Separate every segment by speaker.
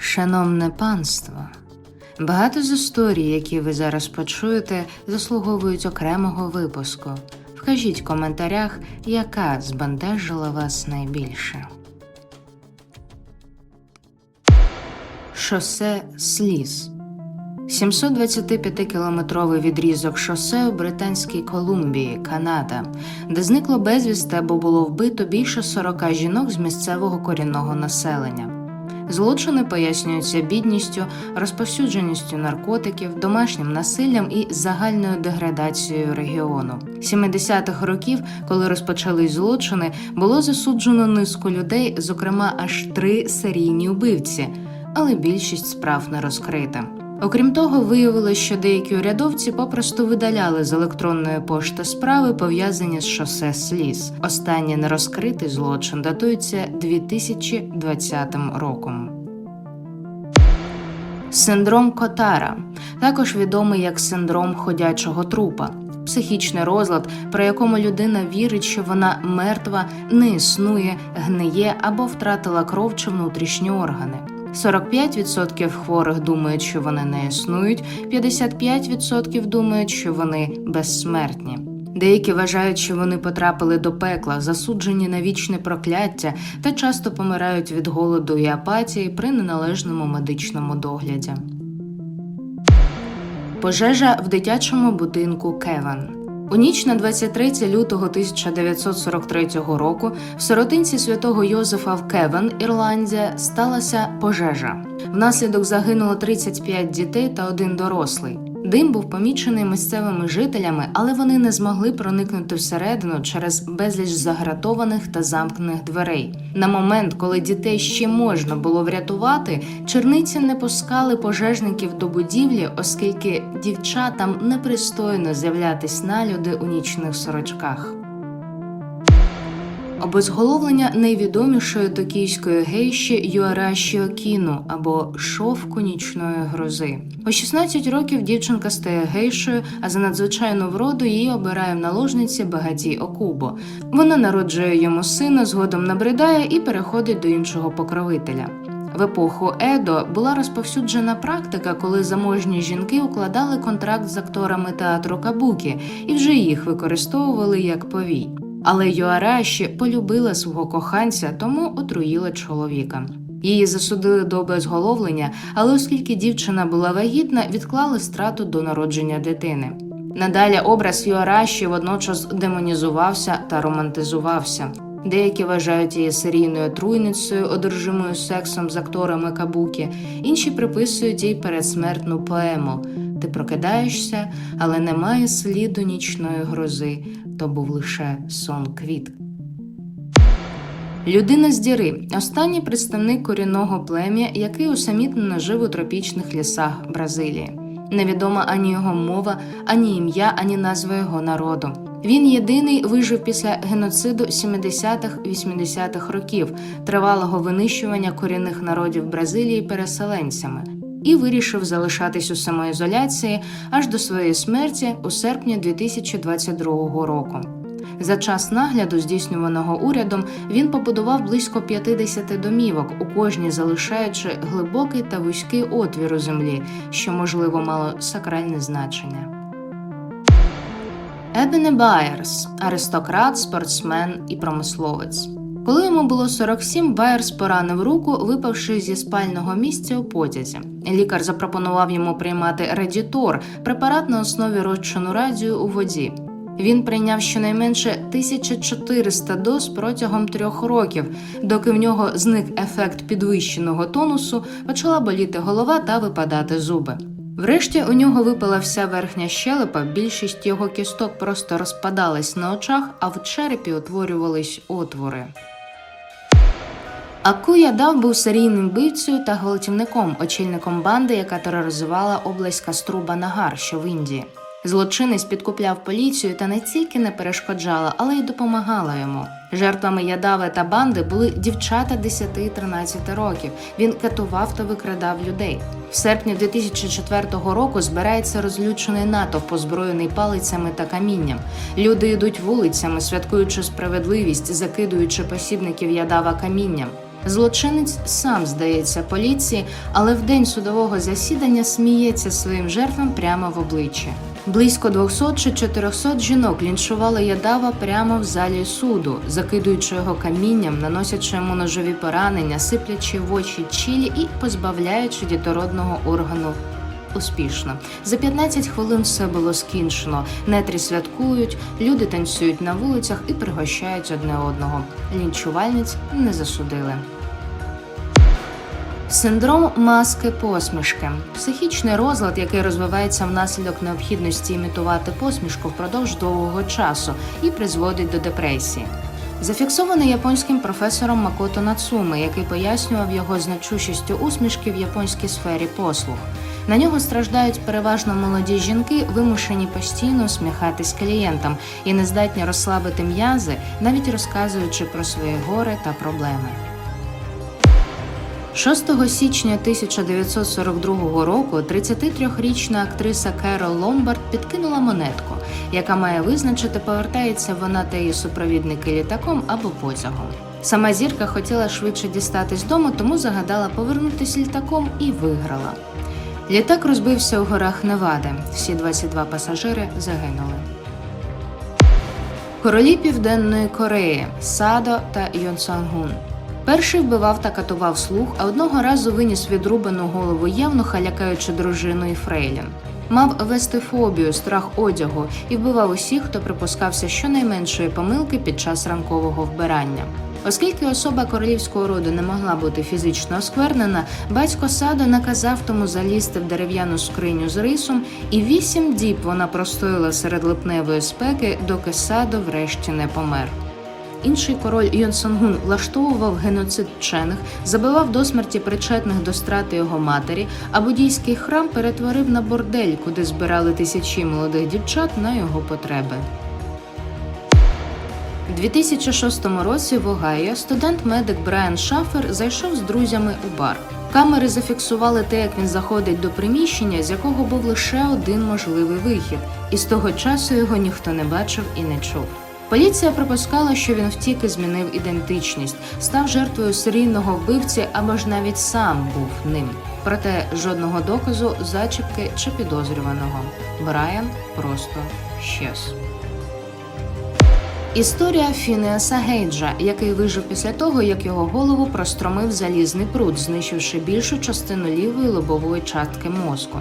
Speaker 1: Шановне панство, багато з історій, які ви зараз почуєте, заслуговують окремого випуску. Вкажіть в коментарях, яка збентежила вас найбільше. Шосе сліз 725-кілометровий відрізок шосе у Британській Колумбії, Канада, де зникло безвісти або було вбито більше 40 жінок з місцевого корінного населення. Злочини пояснюються бідністю, розповсюдженістю наркотиків, домашнім насиллям і загальною деградацією регіону. 70-х років, коли розпочались злочини, було засуджено низку людей, зокрема аж три серійні убивці, але більшість справ не розкрита. Окрім того, виявилось, що деякі урядовці попросту видаляли з електронної пошти справи, пов'язані з шосе сліз. Останній нерозкритий злочин датується 2020 роком. Синдром Котара, також відомий як синдром ходячого трупа. Психічний розлад, при якому людина вірить, що вона мертва, не існує, гниє або втратила кров чи внутрішні органи. 45% хворих думають, що вони не існують, 55% думають, що вони безсмертні. Деякі вважають, що вони потрапили до пекла, засуджені на вічне прокляття та часто помирають від голоду і апатії при неналежному медичному догляді. Пожежа в дитячому будинку Кеван. У ніч на 23 лютого 1943 року в сиротинці святого Йозефа в Кевен, Ірландія, сталася пожежа. Внаслідок загинуло 35 дітей та один дорослий. Дим був помічений місцевими жителями, але вони не змогли проникнути всередину через безліч загратованих та замкнених дверей. На момент, коли дітей ще можна було врятувати, черниці не пускали пожежників до будівлі, оскільки дівчатам непристойно з'являтись на люди у нічних сорочках. Обезголовлення найвідомішої токійської гейші Юараші Окіну або шовку нічної грози. У 16 років дівчинка стає гейшою, а за надзвичайну вроду її обирає в наложниці багатій Окубо. Вона народжує йому сина, згодом набридає і переходить до іншого покровителя. В епоху Едо була розповсюджена практика, коли заможні жінки укладали контракт з акторами театру Кабукі і вже їх використовували як повій. Але Юараші полюбила свого коханця, тому отруїла чоловіка. Її засудили до обезголовлення, але оскільки дівчина була вагітна, відклали страту до народження дитини. Надалі образ Юараші водночас демонізувався та романтизувався. Деякі вважають її серійною труйницею, одержимою сексом з акторами кабукі, інші приписують їй передсмертну поему. Ти прокидаєшся, але немає сліду нічної грози, то був лише сон квіт. Людина з діри останній представник корінного плем'я, який усамітнено жив у тропічних лісах Бразилії. Невідома ані його мова, ані ім'я, ані назва його народу. Він єдиний вижив після геноциду 70-х-80-х років, тривалого винищування корінних народів Бразилії переселенцями, і вирішив залишатись у самоізоляції аж до своєї смерті у серпні 2022 року. За час нагляду, здійснюваного урядом, він побудував близько 50 домівок, у кожній залишаючи глибокий та вузький отвір у землі, що можливо мало сакральне значення. Ебене Байерс аристократ, спортсмен і промисловець. Коли йому було 47, Байерс поранив руку, випавши зі спального місця у потязі. Лікар запропонував йому приймати радітор, препарат на основі розчину радію у воді. Він прийняв щонайменше 1400 доз протягом трьох років, доки в нього зник ефект підвищеного тонусу, почала боліти голова та випадати зуби. Врешті у нього випала вся верхня щелепа, більшість його кісток просто розпадались на очах, а в черепі утворювались отвори. Акуя Дав був серійним вбивцею та гвалтівником, очільником банди, яка тероризувала область Каструба Нагар, що в Індії. Злочинець підкупляв поліцію та не тільки не перешкоджала, але й допомагала йому. Жертвами Ядави та банди були дівчата 10-13 років. Він катував та викрадав людей. В серпні 2004 року збирається розлючений натовп, озброєний палицями та камінням. Люди йдуть вулицями, святкуючи справедливість, закидуючи посібників Ядава камінням. Злочинець сам здається поліції, але в день судового засідання сміється своїм жертвам прямо в обличчя. Близько 200 чи 400 жінок лінчували ядава прямо в залі суду, закидуючи його камінням, наносячи йому ножові поранення, сиплячи в очі чілі і позбавляючи дітородного органу. Успішно за 15 хвилин все було скінчено. Нетрі святкують, люди танцюють на вулицях і пригощають одне одного. Лінчувальниць не засудили. Синдром маски посмішки психічний розлад, який розвивається внаслідок необхідності імітувати посмішку впродовж довгого часу і призводить до депресії. Зафіксований японським професором Макото Нацуми, який пояснював його значущістю усмішки в японській сфері послуг. На нього страждають переважно молоді жінки, вимушені постійно усміхатись клієнтам і не здатні розслабити м'язи, навіть розказуючи про свої гори та проблеми. 6 січня 1942 року 33-річна актриса Керол Ломбард підкинула монетку, яка має визначити, повертається вона та її супровідники літаком або потягом. Сама зірка хотіла швидше дістатись дому, тому загадала повернутися літаком і виграла. Літак розбився у горах Невади. Всі 22 пасажири загинули. Королі Південної Кореї Садо та Йонсангун. Перший вбивав та катував слух, а одного разу виніс відрубану голову євнуха, лякаючи дружину і Фрейлін. Мав вести фобію, страх одягу і вбивав усіх, хто припускався щонайменшої помилки під час ранкового вбирання. Оскільки особа королівського роду не могла бути фізично осквернена, батько садо наказав тому залізти в дерев'яну скриню з рисом, і вісім діб вона простояла серед липневої спеки, доки садо врешті не помер. Інший король Йонсонгун влаштовував геноцид вчених, забивав до смерті причетних до страти його матері, а буддійський храм перетворив на бордель, куди збирали тисячі молодих дівчат на його потреби. У 2006 році в Огайо студент-медик Брайан Шафер зайшов з друзями у бар. Камери зафіксували те, як він заходить до приміщення, з якого був лише один можливий вихід, і з того часу його ніхто не бачив і не чув. Поліція припускала, що він втік і змінив ідентичність, став жертвою серійного вбивці або ж навіть сам був ним. Проте жодного доказу, зачіпки чи підозрюваного. Брайан просто щез. Історія Фінеаса Гейджа, який вижив після того, як його голову простромив залізний пруд, знищивши більшу частину лівої лобової частки мозку.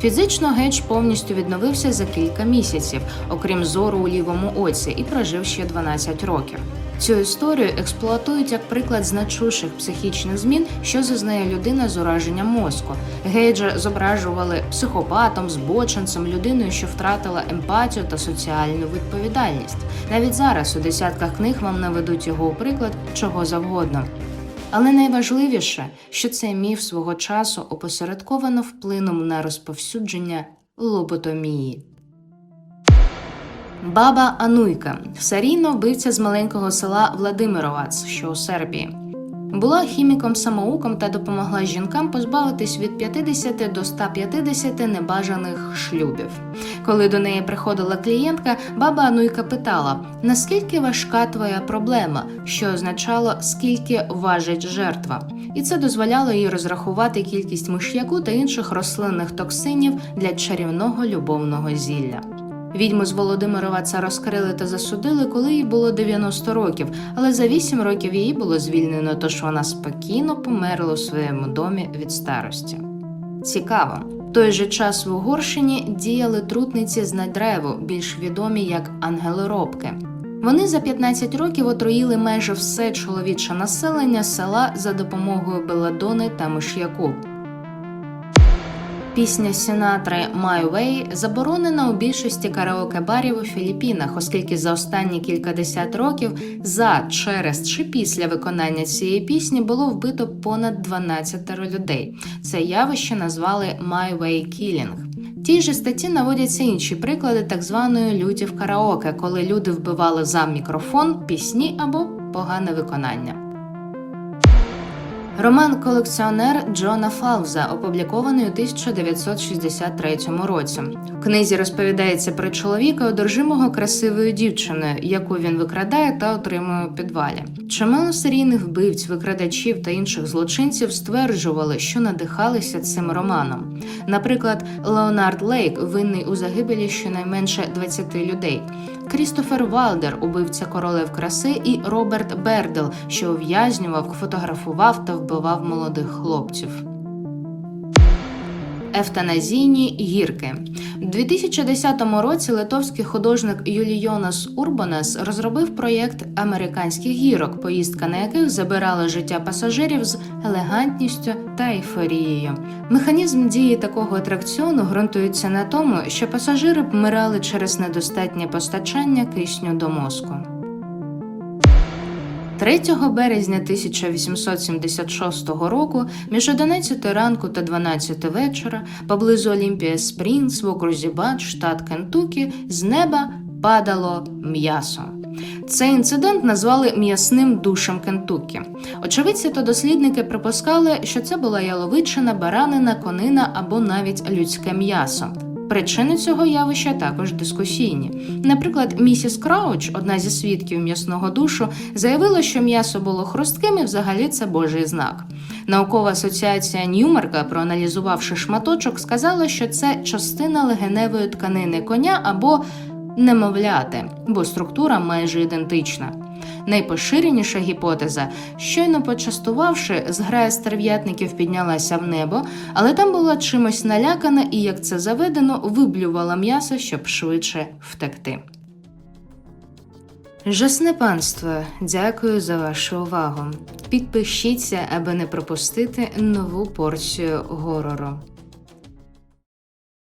Speaker 1: Фізично Гейдж повністю відновився за кілька місяців, окрім зору у лівому оці, і прожив ще 12 років. Цю історію експлуатують як приклад значущих психічних змін, що зазнає людина з ураженням мозку. Гейджа зображували психопатом, збоченцем, людиною, що втратила емпатію та соціальну відповідальність. Навіть зараз у десятках книг вам наведуть його у приклад чого завгодно. Але найважливіше, що цей міф свого часу опосередковано вплинув на розповсюдження лоботомії. Баба Ануйка серійно вбивця з маленького села Владимировац, що у Сербії. Була хіміком самоуком та допомогла жінкам позбавитись від 50 до 150 небажаних шлюбів. Коли до неї приходила клієнтка, баба Ануйка питала: наскільки важка твоя проблема, що означало, скільки важить жертва. І це дозволяло їй розрахувати кількість миш'яку та інших рослинних токсинів для чарівного любовного зілля. Відьму з Володимирова це розкрили та засудили, коли їй було 90 років, але за 8 років її було звільнено, тож вона спокійно померла у своєму домі від старості. Цікаво. В той же час в Угорщині діяли трутниці з надреву, більш відомі як ангелоробки. Вони за 15 років отруїли майже все чоловіче населення села за допомогою беладони та миш'яку. Пісня Сінатри «My Way» заборонена у більшості караоке-барів у Філіппінах, оскільки за останні кількадесят років за, через чи після виконання цієї пісні було вбито понад 12 людей. Це явище назвали «My Way Killing». Тій же статті наводяться інші приклади так званої люті в караоке, коли люди вбивали за мікрофон, пісні або погане виконання. Роман Колекціонер Джона Фауза, опублікований у 1963 році. В книзі розповідається про чоловіка, одержимого красивою дівчиною, яку він викрадає та отримує у підвалі. Чимало серійних вбивць, викрадачів та інших злочинців стверджували, що надихалися цим романом. Наприклад, Леонард Лейк винний у загибелі щонайменше 20 людей. Крістофер Валдер, убивця королев краси, і Роберт Бердел, що ув'язнював, фотографував та вбивав молодих хлопців. Евтаназійні гірки у 2010 році литовський художник Юліонас Урбанас розробив проєкт американських гірок, поїздка на яких забирала життя пасажирів з елегантністю та ейфорією. Механізм дії такого атракціону ґрунтується на тому, що пасажири вмирали через недостатнє постачання кисню до мозку. 3 березня 1876 року між 11 ранку та 12 вечора поблизу Олімпія Спрінгс в окрузі Бат, штат Кентукі, з неба падало м'ясо. Цей інцидент назвали м'ясним душем Кентукі. Очевидці та дослідники припускали, що це була яловичина, баранина, конина або навіть людське м'ясо. Причини цього явища також дискусійні. Наприклад, місіс Крауч, одна зі свідків м'ясного душу, заявила, що м'ясо було хрустким і взагалі це божий знак. Наукова асоціація Ньюмарка, проаналізувавши шматочок, сказала, що це частина легеневої тканини коня або немовляти, бо структура майже ідентична. Найпоширеніша гіпотеза, щойно почастувавши, зграя стерв'ятників піднялася в небо, але там була чимось налякана і, як це заведено, виблювала м'ясо, щоб швидше втекти. Жасне панство, дякую за вашу увагу. Підпишіться, аби не пропустити нову порцію горору.